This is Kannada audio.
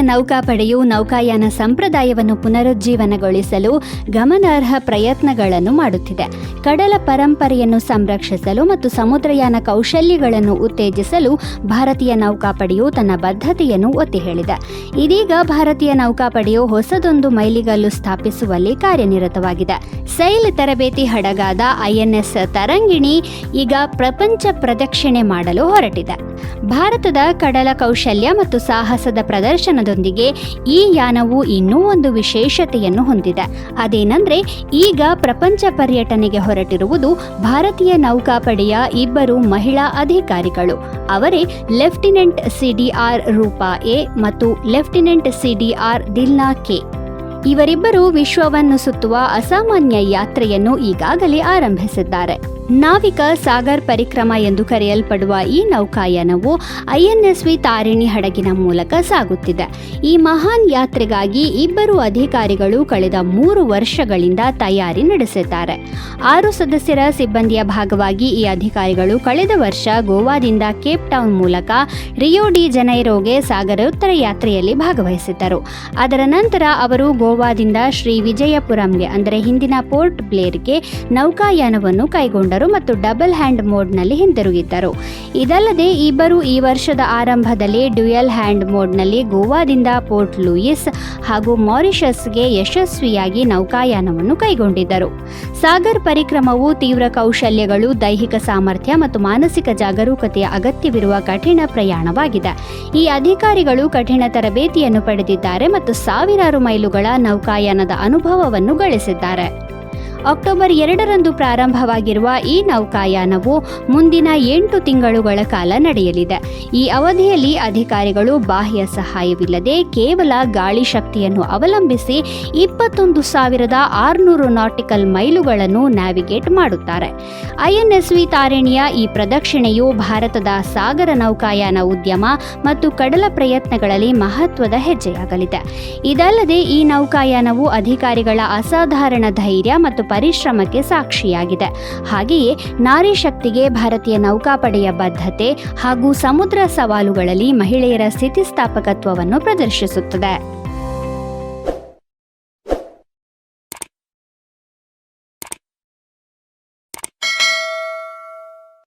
ನೌಕಾಪಡೆಯು ನೌಕಾಯಾನ ಸಂಪ್ರದಾಯವನ್ನು ಪುನರುಜ್ಜೀವನಗೊಳಿಸಲು ಗಮನಾರ್ಹ ಪ್ರಯತ್ನಗಳನ್ನು ಮಾಡುತ್ತಿದೆ. ಕಡಲ ಪರಂಪರೆಯನ್ನು ಸಂರಕ್ಷಿಸಲು ಮತ್ತು ಸಮುದ್ರಯಾನ ಕೌಶಲ್ಯಗಳನ್ನು ಉತ್ತೇಜಿಸಲು ಭಾರತೀಯ ನೌಕಾಪಡೆಯು ತನ್ನ ಬದ್ಧತೆಯನ್ನು ಒತ್ತಿ ಹೇಳಿದೆ ಇದೀಗ ಭಾರತೀಯ ನೌಕಾಪಡೆಯು ಹೊಸದೊಂದು ಮೈಲಿಗಲ್ಲು ಸ್ಥಾಪಿಸುವಲ್ಲಿ ಕಾರ್ಯನಿರತವಾಗಿದೆ. ಸೈಲ್ ತರಬೇತಿ ಹಡಗಾದ ಐಎನ್ಎಸ್ ತರಂಗಿಣಿ ಈಗ ಪ್ರಪಂಚ ಪ್ರದಕ್ಷಿಣೆ ಮಾಡಲು ಹೊರಟಿದೆ. ಭಾರತದ ಕಡಲ ಕೌಶಲ್ಯ ಮತ್ತು ಸಾಹಸದ ಪ್ರದರ್ಶನದೊಂದಿಗೆ ಈ ಯಾನವು ಇನ್ನೂ ಒಂದು ವಿಶೇಷತೆಯನ್ನು ಹೊಂದಿದೆ. ಅದೇನೆಂದರೆ, ಈಗ ಪ್ರಪಂಚ ಪರ್ಯಟನೆಗೆ ಹೊರಟಿರುವುದು ಭಾರತೀಯ ನೌಕಾಪಡೆಯ ಇಬ್ಬರು ಮಹಿಳಾ ಅಧಿಕಾರಿಗಳು. ಅವರೇ ಲೆಫ್ಟಿನೆಂಟ್ ಸಿಡಿಆರ್ ರೂಪಾ ಎ ಮತ್ತು ಲೆಫ್ಟಿನೆಂಟ್ ಸಿಡಿಆರ್ ದಿಲ್ನಾ ಕೆ. ಇವರಿಬ್ಬರು ವಿಶ್ವವನ್ನು ಸುತ್ತುವ ಅಸಾಮಾನ್ಯ ಯಾತ್ರೆಯನ್ನು ಈಗಾಗಲೇ ಆರಂಭಿಸಿದ್ದಾರೆ. ನಾವಿಕ ಸಾಗರ್ ಪರಿಕ್ರಮ ಎಂದು ಕರೆಯಲ್ಪಡುವ ಈ ನೌಕಾಯಾನವು ಐಎನ್ಎಸ್ವಿ ತಾರಿಣಿ ಹಡಗಿನ ಮೂಲಕ ಸಾಗುತ್ತಿದೆ. ಈ ಮಹಾನ್ ಯಾತ್ರೆಗಾಗಿ ಇಬ್ಬರು ಅಧಿಕಾರಿಗಳು ಕಳೆದ ಮೂರು ವರ್ಷಗಳಿಂದ ತಯಾರಿ ನಡೆಸಿದ್ದಾರೆ. ಆರು ಸದಸ್ಯರ ಸಿಬ್ಬಂದಿಯ ಭಾಗವಾಗಿ ಈ ಅಧಿಕಾರಿಗಳು ಕಳೆದ ವರ್ಷ ಗೋವಾದಿಂದ ಕೇಪ್ ಟೌನ್ ಮೂಲಕ ರಿಯೋ ಡಿ ಜನೈರೋಗೆ ಸಾಗರೋತ್ತರ ಯಾತ್ರೆಯಲ್ಲಿ ಭಾಗವಹಿಸಿದ್ದರು. ಅದರ ನಂತರ ಅವರು ಗೋವಾದಿಂದ ಶ್ರೀ ವಿಜಯಪುರಂಗೆ, ಅಂದರೆ ಹಿಂದಿನ ಪೋರ್ಟ್ ಬ್ಲೇರ್ಗೆ ನೌಕಾಯಾನವನ್ನು ಕೈಗೊಂಡರು. ಮತ್ತು ಡಬಲ್ ಹ್ಯಾಂಡ್ ಮೋಡ್ನಲ್ಲಿ ಹಿಂದಿರುಗಿದ್ದರು. ಇದಲ್ಲದೆ ಇಬ್ಬರು ಈ ವರ್ಷದ ಆರಂಭದಲ್ಲಿ ಡ್ಯುಯಲ್ ಹ್ಯಾಂಡ್ ಮೋಡ್ನಲ್ಲಿ ಗೋವಾದಿಂದ ಪೋರ್ಟ್ ಲೂಯಿಸ್ ಹಾಗೂ ಮಾರಿಷಸ್ಗೆ ಯಶಸ್ವಿಯಾಗಿ ನೌಕಾಯಾನವನ್ನು ಕೈಗೊಂಡಿದ್ದರು. ಸಾಗರ್ ಪರಿಕ್ರಮವು ತೀವ್ರ ಕೌಶಲ್ಯಗಳು, ದೈಹಿಕ ಸಾಮರ್ಥ್ಯ ಮತ್ತು ಮಾನಸಿಕ ಜಾಗರೂಕತೆಯ ಅಗತ್ಯವಿರುವ ಕಠಿಣ ಪ್ರಯಾಣವಾಗಿದೆ. ಈ ಅಧಿಕಾರಿಗಳು ಕಠಿಣ ತರಬೇತಿಯನ್ನು ಪಡೆದಿದ್ದಾರೆ ಮತ್ತು ಸಾವಿರಾರು ಮೈಲುಗಳ ನೌಕಾಯಾನದ ಅನುಭವವನ್ನು ಗಳಿಸಿದ್ದಾರೆ. ಅಕ್ಟೋಬರ್ ಎರಡರಂದು ಪ್ರಾರಂಭವಾಗಿರುವ ಈ ನೌಕಾಯಾನವು ಮುಂದಿನ ಎಂಟು ತಿಂಗಳುಗಳ ಕಾಲ ನಡೆಯಲಿದೆ. ಈ ಅವಧಿಯಲ್ಲಿ ಅಧಿಕಾರಿಗಳು ಬಾಹ್ಯ ಸಹಾಯವಿಲ್ಲದೆ ಕೇವಲ ಗಾಳಿ ಶಕ್ತಿಯನ್ನು ಅವಲಂಬಿಸಿ ಇಪ್ಪತ್ತೊಂದು ಸಾವಿರದ ಆರುನೂರು ನಾಟಿಕಲ್ ಮೈಲುಗಳನ್ನು ನ್ಯಾವಿಗೇಟ್ ಮಾಡುತ್ತಾರೆ. ಐಎನ್ಎಸ್ವಿ ತಾರಿಣಿಯ ಈ ಪ್ರದಕ್ಷಿಣೆಯು ಭಾರತದ ಸಾಗರ ನೌಕಾಯಾನ ಉದ್ಯಮ ಮತ್ತು ಕಡಲ ಪ್ರಯತ್ನಗಳಲ್ಲಿ ಮಹತ್ವದ ಹೆಜ್ಜೆಯಾಗಲಿದೆ. ಇದಲ್ಲದೆ ಈ ನೌಕಾಯಾನವು ಅಧಿಕಾರಿಗಳ ಅಸಾಧಾರಣ ಧೈರ್ಯ ಮತ್ತು ಪರಿಶ್ರಮಕ್ಕೆ ಸಾಕ್ಷಿಯಾಗಿದೆ. ಹಾಗೆಯೇ ನಾರಿ ಶಕ್ತಿಗೆ ಭಾರತೀಯ ನೌಕಾಪಡೆಯ ಬದ್ಧತೆ ಹಾಗೂ ಸಮುದ್ರ ಸವಾಲುಗಳಲ್ಲಿ ಮಹಿಳೆಯರ ಸ್ಥಿತಿಸ್ಥಾಪಕತ್ವವನ್ನು ಪ್ರದರ್ಶಿಸುತ್ತದೆ.